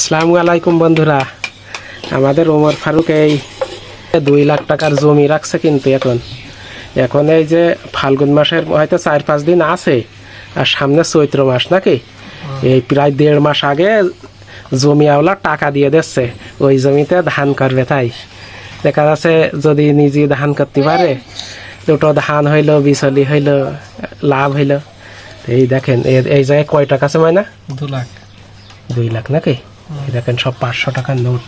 আসসালামু আলাইকুম বন্ধুরা। আমাদের ওমর ফারুক এই দুই লাখ টাকার জমি রাখছে কিন্তু এখন। এখন এই যে ফাল্গুন মাসের হয়তো চার পাঁচ দিন আছে আর সামনে চৈত্র মাস নাকি? এই প্রায় দেড় মাস আগে জমি আওলা টাকা দিয়ে দিচ্ছে ওই জমিতে ধান করবে তাই। দেখা যাচ্ছে যদি নিজে ধান করতে পারে দুটো ধান হইল বিচলি হইল লাভ হইল। এই দেখেন এই জায়গায় কয় টাকা আছে ময়না? দু লাখ। দুই লাখ নাকি? দেখেন সব পাঁচশো টাকার নোট।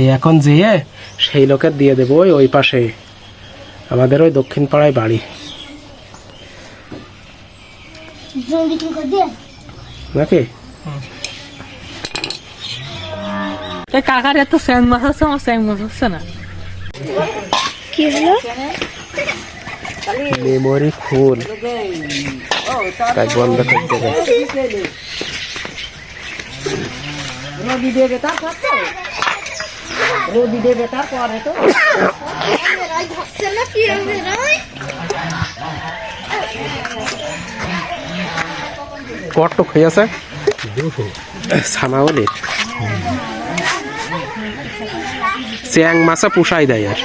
এই এখন যেয়ে সেই লোকের দিয়ে দেবো ওই ওই পাশে। আমাদের ওই দক্ষিণ পাড়ায় বাড়ি নাকি? এই কাকার এত স্যাং মাছ আছে আমার স্যাং মাছ হচ্ছে না। কি হলো? Memory full. তাই বন্ধ করতে হবে ধরছে না কি হবে নয় কটক হয়ে আছে সামাওলি চ্যাং মাছা পুষাই দেয় আর।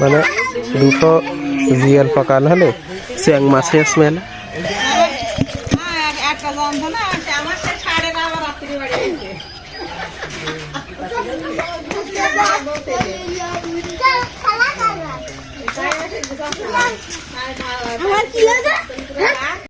মানে দুটো জিয়াল পাকাল হলে চ্যাং মাছের স্মেল আমার কি